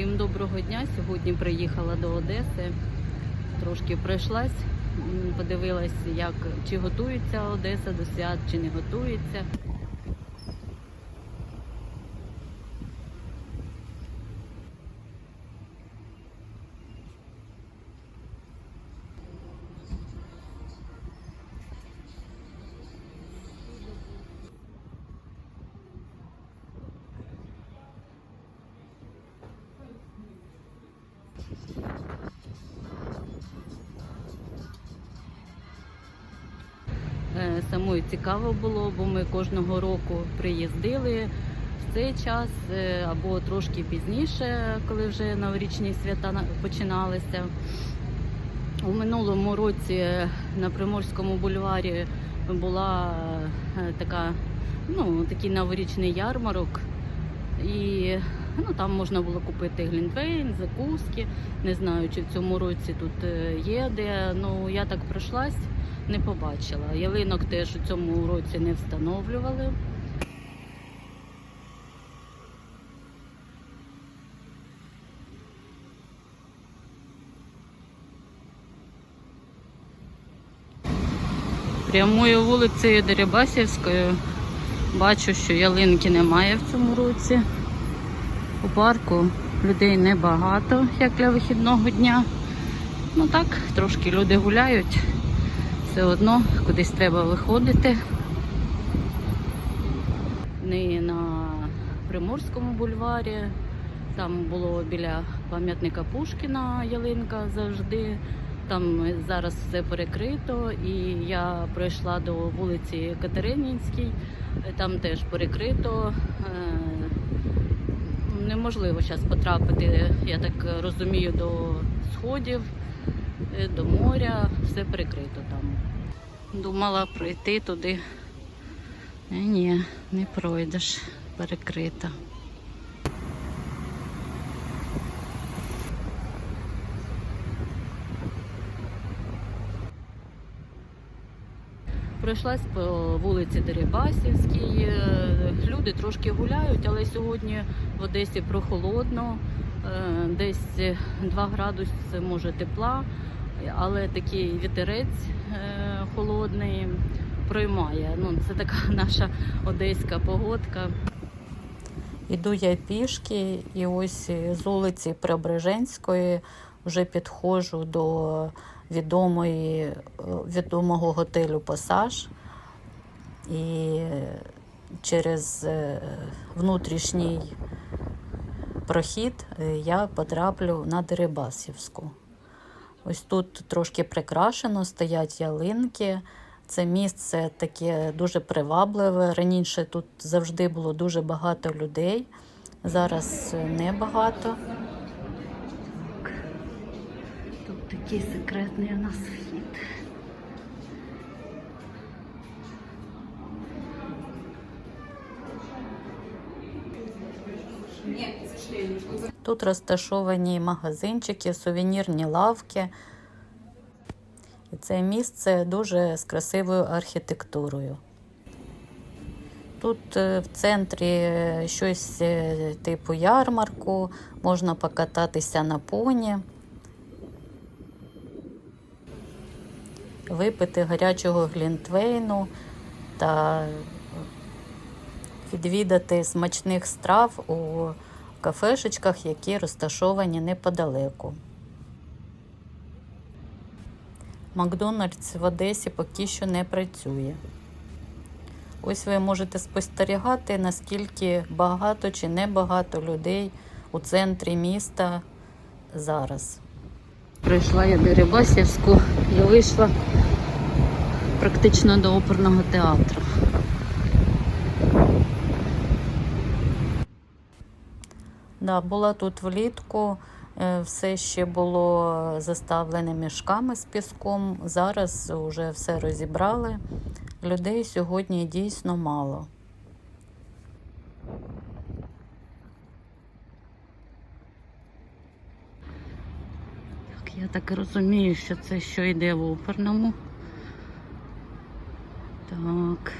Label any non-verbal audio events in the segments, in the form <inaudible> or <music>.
Всім доброго дня. Сьогодні приїхала до Одеси. Трошки пройшлась, подивилась, як чи готується Одеса до свят, чи не готується. Самою цікаво було, бо ми кожного року приїздили в цей час е, або трошки пізніше, коли вже новорічні свята починалися. У минулому році на Приморському бульварі була е, така, ну, такий новорічний ярмарок. І ну, там можна було купити глінтвейн, закуски. Не знаю, чи в цьому році тут е, є де. Ну я так пройшлась, не побачила. Ялинок теж у цьому році не встановлювали. Прямою вулицею Дерибасівською бачу, що ялинки немає в цьому році. У парку людей небагато, як для вихідного дня. Ну так, трошки люди гуляють. Все одно кудись треба виходити. Не на Приморському бульварі. Там було біля пам'ятника Пушкіна ялинка завжди. Там зараз все перекрито, і я пройшла до вулиці Катеринінській, там теж перекрито. Е, Неможливо зараз потрапити, я так розумію, до сходів, до моря, все перекрито там. Думала пройти туди. Е, Ні, не пройдеш, перекрито. Пройшлась по вулиці Дерибасівській. Е, Люди трошки гуляють, але сьогодні в Одесі прохолодно, е, десь 2 градуси може тепла, але такий вітерець е, холодний проймає. Ну, це така <laughs> наша одеська погодка. Іду я пішки, і ось з вулиці Преображенської вже підходжу до відомої, е, відомого готелю Пасаж. І через е, внутрішній прохід я потраплю на Дерибасівську. Ось тут трошки прикрашено, стоять ялинки. Це місце таке дуже привабливе. Раніше тут завжди було дуже багато людей. Зараз небагато. Тут такий секретний у нас Тут розташовані магазинчики, сувенірні лавки. І це місце дуже з красивою архітектурою. Тут е, в центрі е, щось е, типу ярмарку, можна покататися на поні, випити гарячого глінтвейну та відвідати смачних страв у кафешечках, які розташовані неподалеку. Макдональдс в Одесі поки що не працює. Ось ви можете спостерігати, наскільки багато чи небагато людей у центрі міста зараз. Прийшла я до Рябасівську і вийшла практично до оперного театру. Да, була тут влітку, е, все ще було заставлене мішками з піском. Зараз вже все розібрали. Людей сьогодні дійсно мало. Так, я так розумію, що це що йде в оперному. Так,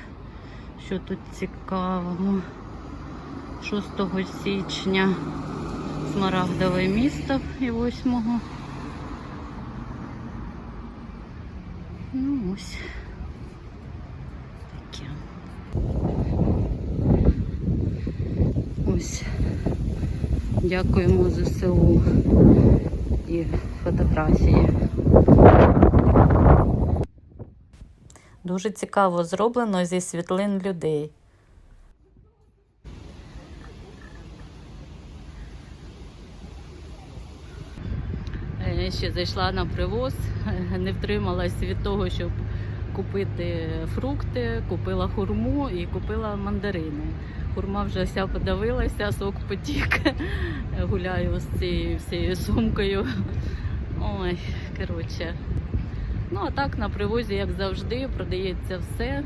що тут цікавого? 6 січня Смарагдове місто і восьмого. Ну ось. Таке. Ось. Дякуємо ЗСУ і фотографії. Дуже цікаво зроблено зі світлин людей. Е, Ще зайшла на привоз, <laughs> не втрималась від того, щоб купити фрукти, купила хурму і купила мандарини. Хурма вже вся подавилася, сок потік. <laughs> Гуляю з цією всією сумкою. Ой, коротше. Ну а так на привозі, як завжди, продається все.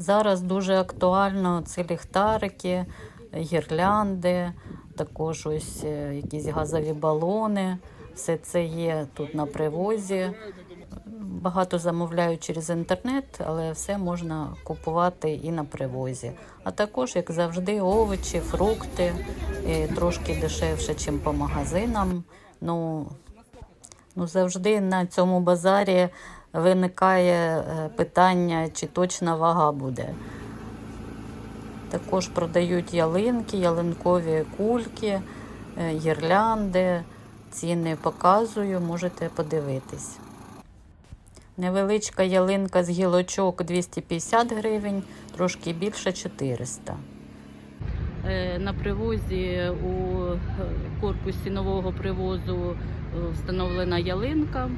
Зараз дуже актуально ці ліхтарики, гірлянди, також ось е, якісь газові балони. Все це є тут на привозі. Багато замовляють через інтернет, але все можна купувати і на привозі. А також, як завжди, овочі, фрукти і трошки дешевше, ніж по магазинам. Ну, ну завжди на цьому базарі виникає е, питання, чи точна вага буде. Також продають ялинки, ялинкові кульки, е, гірлянди. Ціни показую, можете подивитись. Невеличка ялинка з гілочок 250 гривень, трошки більше 400. Е, На привозі у корпусі нового привозу встановлена ялинка.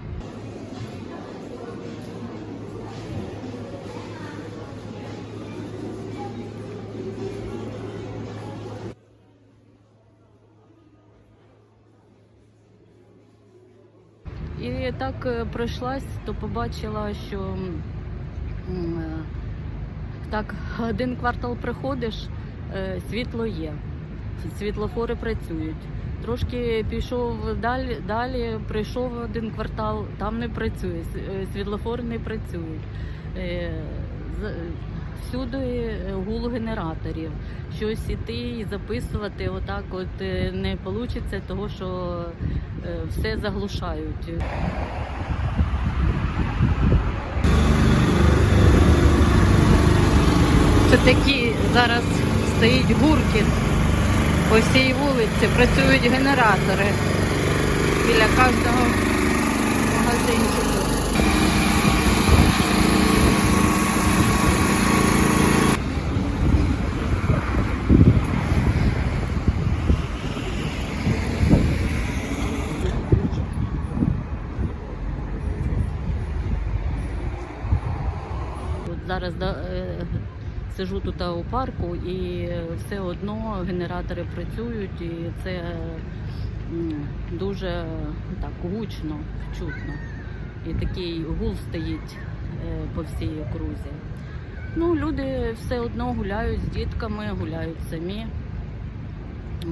Так е, пройшлась, то побачила, що е, так один квартал приходиш, е, світло є, світлофори працюють. Трошки пішов далі, далі прийшов один квартал, там не працює, світлофори не працюють. Е, Всюди гул генераторів. Щось іти і записувати отак от е, не вийде, того що е, все заглушають. Це такі зараз стоїть гуркіт по всій вулиці, працюють генератори біля кожного магазинчику. От зараз да, е, сижу тут у парку і все одно генератори працюють, і це дуже так гучно, чутно. І такий гул стоїть е, по всій окрузі. Ну, люди все одно гуляють з дітками, гуляють самі. Е,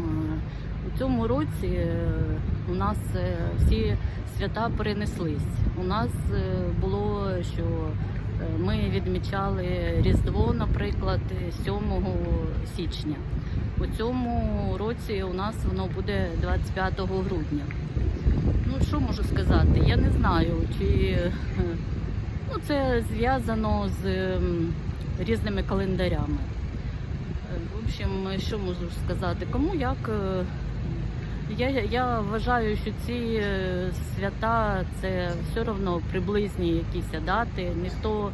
У цьому році у нас всі свята перенеслись. У нас було, що ми відмічали Різдво, наприклад, 7 січня. У цьому році у нас воно буде 25 грудня. Ну, що можу сказати? Я не знаю, чи е, ну, це зв'язано з ем, різними календарями. Е, В общем, що можу сказати? Кому як? Я, я вважаю, що ці е, свята це все одно приблизні якісь дати. Ніхто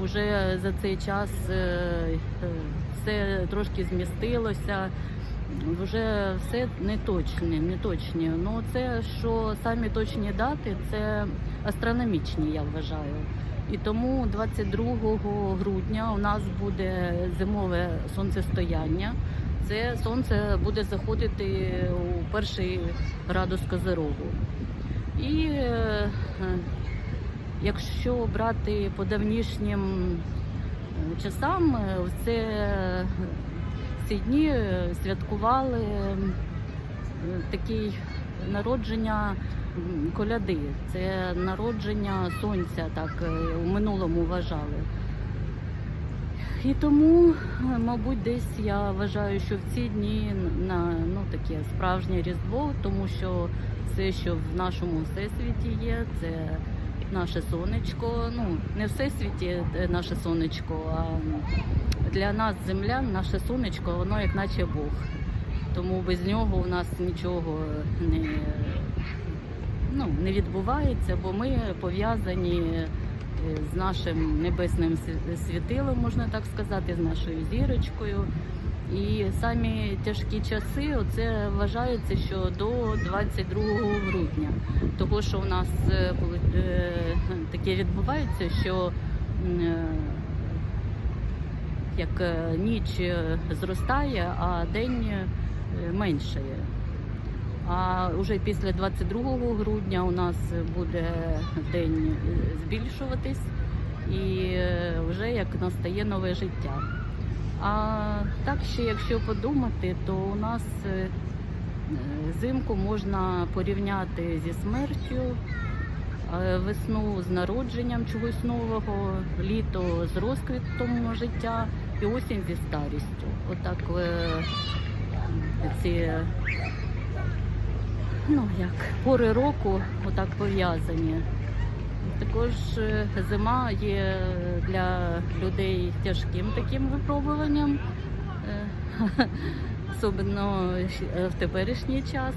вже за цей час е, е, все трошки змістилося. Вже все не точне, не точні. Ну це що самі точні дати, це астрономічні, я вважаю. І тому 22 грудня у нас буде зимове сонцестояння. Це сонце буде заходити у перший градус Козирогу. І е, якщо брати по давнішнім е, часам, е, в ці дні святкували такий народження коляди, це народження сонця, так у минулому вважали. І тому, мабуть, десь я вважаю, що в ці дні на ну таке справжнє різдво, тому що все, що в нашому всесвіті є, це наше сонечко. Ну не всесвіті е, наше сонечко, а для нас землян наше сонечко, воно як наче Бог. Тому без нього у нас нічого не, ну, не відбувається, бо ми пов'язані з нашим небесним світилом, можна так сказати, з нашою зірочкою. І самі тяжкі часи, оце вважається, що до 22 грудня. Того, що у нас е, е, таке відбувається, що е, як ніч зростає, а день меншає. А вже після 22 грудня у нас буде день збільшуватись і вже як настає нове життя. А так ще, якщо подумати, то у нас е, зимку можна порівняти зі смертю, е, весну з народженням чогось нового, літо з розквітом життя і осінь зі старістю. Отак е, ці ну як пори року отак пов'язані. Також е, зима є для людей тяжким таким випробуванням, е, <laughs> особливо в теперішній час.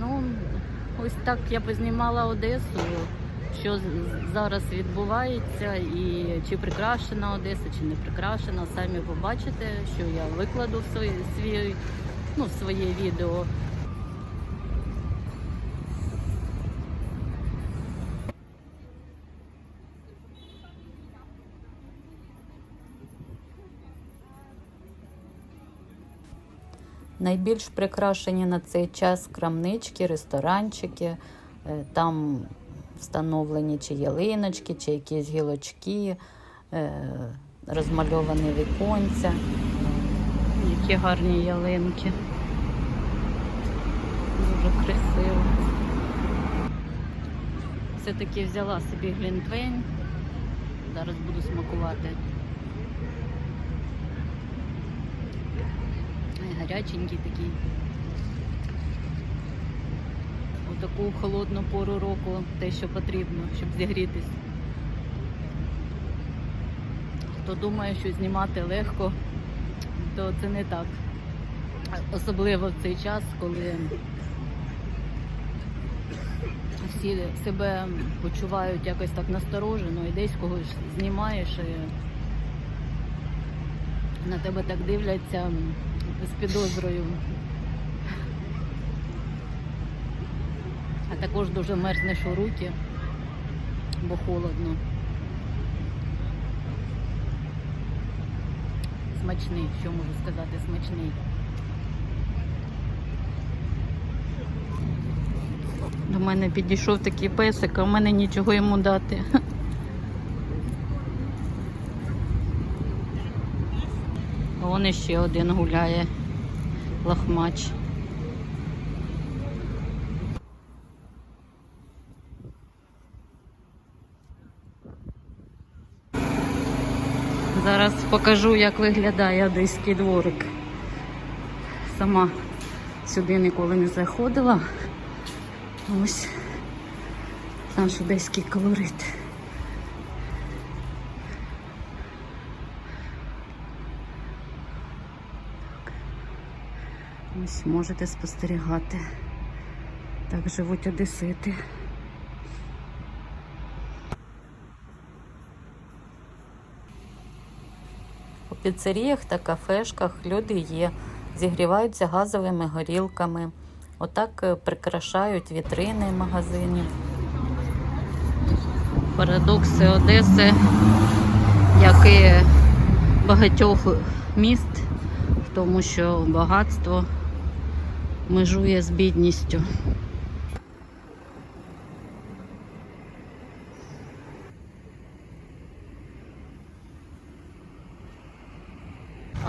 Ну, ось так я познімала Одесу, що зараз відбувається, і чи прикрашена Одеса, чи не прикрашена. Самі побачите, що я викладу в свій, ну, в своє відео. Найбільш прикрашені на цей час крамнички, ресторанчики. Е, Там встановлені чи ялиночки, чи якісь гілочки, е, розмальовані віконця. Які гарні ялинки. Дуже красиво. Все-таки взяла собі глінтвейн. Зараз буду смакувати. Гаряченький такий. У таку холодну пору року те, що потрібно, щоб зігрітись. Хто думає, що знімати легко, то це не так. Особливо в цей час, коли всі себе почувають якось так насторожено і десь когось знімаєш і на тебе так дивляться з підозрою. А також дуже мерзнеш у руки, бо холодно. Смачний, що можу сказати, смачний. До мене підійшов такий песик, а в мене нічого йому дати. Вон іще один гуляє лахмач. Зараз покажу, як виглядає одеський дворик. Сама сюди ніколи не заходила. Ось наш одеський колорит. Ось можете спостерігати. Так живуть одесити. Піцеріях та кафешках люди є, зігріваються газовими горілками. Отак е, прикрашають вітрини магазинів. Парадокси Одеси, як і багатьох міст, в тому, що багатство межує з бідністю.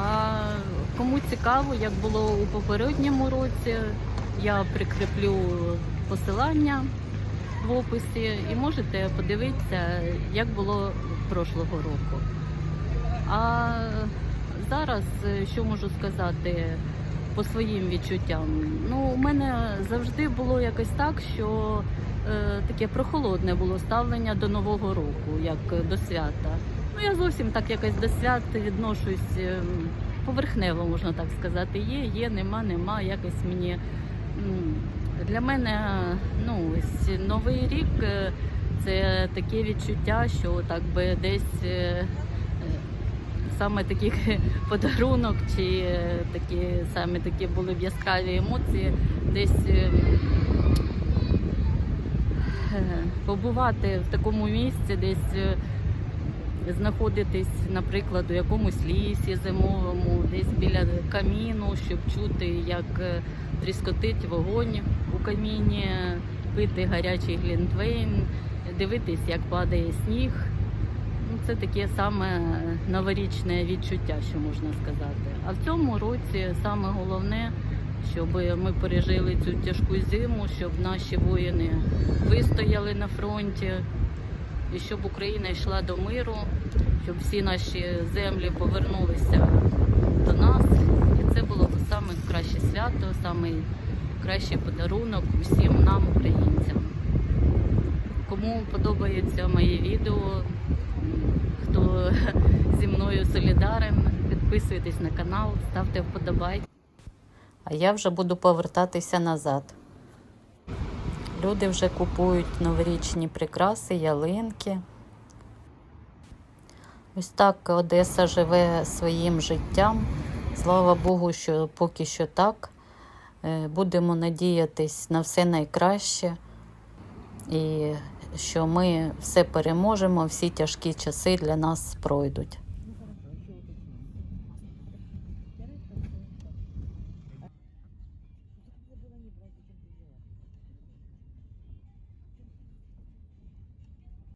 А кому цікаво, як було у попередньому році, я прикріплю посилання в описі і можете подивитися, як було прошлого року. А зараз е, що можу сказати по своїм відчуттям? Ну, у мене завжди було якось так, що е, таке прохолодне було ставлення до Нового року, як до свята. Ну, я зовсім так якось до свят відношусь е, поверхнево, можна так сказати. Є, є, нема, нема. Якось мені для мене ну, ось новий рік е, це таке відчуття, що так би десь. е, е, Саме такий <laughs> подарунок, чи такі саме такі були б яскраві емоції, десь побувати в такому місці, десь знаходитись, наприклад, у якомусь лісі зимовому, десь біля каміну, щоб чути, як е, тріскотить вогонь у каміні, пити гарячий глінтвейн, дивитись, як падає сніг. Ну, це таке саме новорічне відчуття, що можна сказати. А в цьому році саме головне, щоб ми пережили цю тяжку зиму, щоб наші воїни вистояли на фронті, і щоб Україна йшла до миру, щоб всі наші землі повернулися до нас. І це було б саме краще свято, саме кращий подарунок усім нам, українцям. Кому подобаються мої відео, хто зі мною солідарен, підписуйтесь на канал, ставте вподобайки. А я вже буду повертатися назад. Люди вже купують новорічні прикраси, ялинки. Ось так Одеса живе своїм життям. Слава Богу, що поки що так. Е, Будемо надіятись на все найкраще і що ми все переможемо, всі тяжкі часи для нас пройдуть.